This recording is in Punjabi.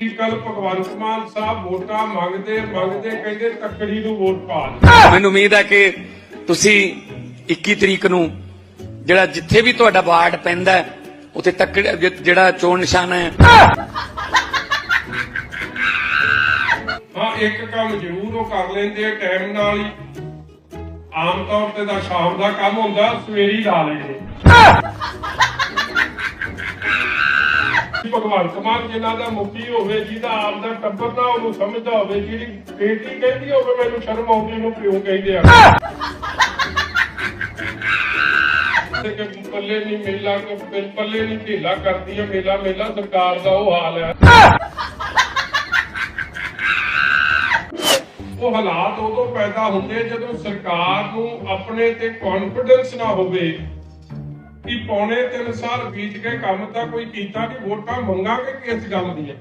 ਕੀ ਕੱਲ ਭਗਵੰਤ ਮਾਨ ਸਾਹਿਬ ਵੋਟਾਂ ਮੰਗਦੇ ਮੰਗਦੇ ਕਹਿੰਦੇ ਤੱਕੜੀ ਨੂੰ ਵੋਟ ਪਾ ਦੇ ਮੈਨੂੰ ਉਮੀਦ ਹੈ ਕਿ ਤੁਸੀਂ 21 ਤਰੀਕ ਨੂੰ ਜਿਹੜਾ ਜਿੱਥੇ ਵੀ ਤੁਹਾਡਾ ਵਾਰਡ ਪੈਂਦਾ ਉੱਥੇ ਤੱਕ ਜਿਹੜਾ ਚੋਣ ਨਿਸ਼ਾਨ ਹੈ। ਹਾਂ ਇੱਕ ਕੰਮ ਜ਼ਰੂਰ ਉਹ ਕਰ ਲੈਂਦੇ ਆ ਟਾਈਮ ਨਾਲ ਹੀ। ਆਮ ਤੌਰ ਤੇ ਦਾ ਸ਼ਾਮ ਦਾ ਕੰਮ ਹੁੰਦਾ ਸਵੇਰੀ ਲਾ ਲੈਂਦੇ। ਭਗਵੰਤ ਮਾਨ ਜਿਨ੍ਹਾਂ ਦਾ ਮੁਖੀ ਹੋਵੇ, ਜਿਹਦਾ ਆਪ ਦਾ ਟੱਬਰ ਨਾ ਉਹਨੂੰ ਸਮਝਦਾ ਹੋਵੇ, ਜਿਹੜੀ ਬੇਟੀ ਕਹਿੰਦੀ ਹੋਵੇ, ਮੈਨੂੰ ਸ਼ਰਮ ਆਉਂਦੀ, ਉਹਨੂੰ ਪਿਓ ਕਹਿੰਦੇ ਆ। ਤੇ ਕਿ ਪੱਲੇ ਨਹੀਂ ਮੇਲਾ ਕੋ ਪੱਲੇ ਨਹੀਂ ਢੀਲਾ ਕਰਦੀ ਹੈ ਮੇਲਾ ਮੇਲਾ ਸਰਕਾਰ ਦਾ ਉਹ ਹਾਲ ਹੈ ਉਹ ਹਾਲਾਤ ਉਦੋਂ ਪੈਦਾ ਹੁੰਦੇ ਜਦੋਂ ਸਰਕਾਰ ਨੂੰ ਆਪਣੇ ਤੇ ਕੌਨਫੀਡੈਂਸ ਨਾ ਹੋਵੇ। ਪੌਣੇ 3 ਸਾਲ ਬੀਤ ਕੇ ਕੰਮ ਤਾਂ ਕੋਈ ਕੀਤਾ ਨਹੀਂ, ਵੋਟਾਂ ਮੰਗਾਂਗੇ, ਕਿਸ ਗੱਲ ਦੀਆਂ?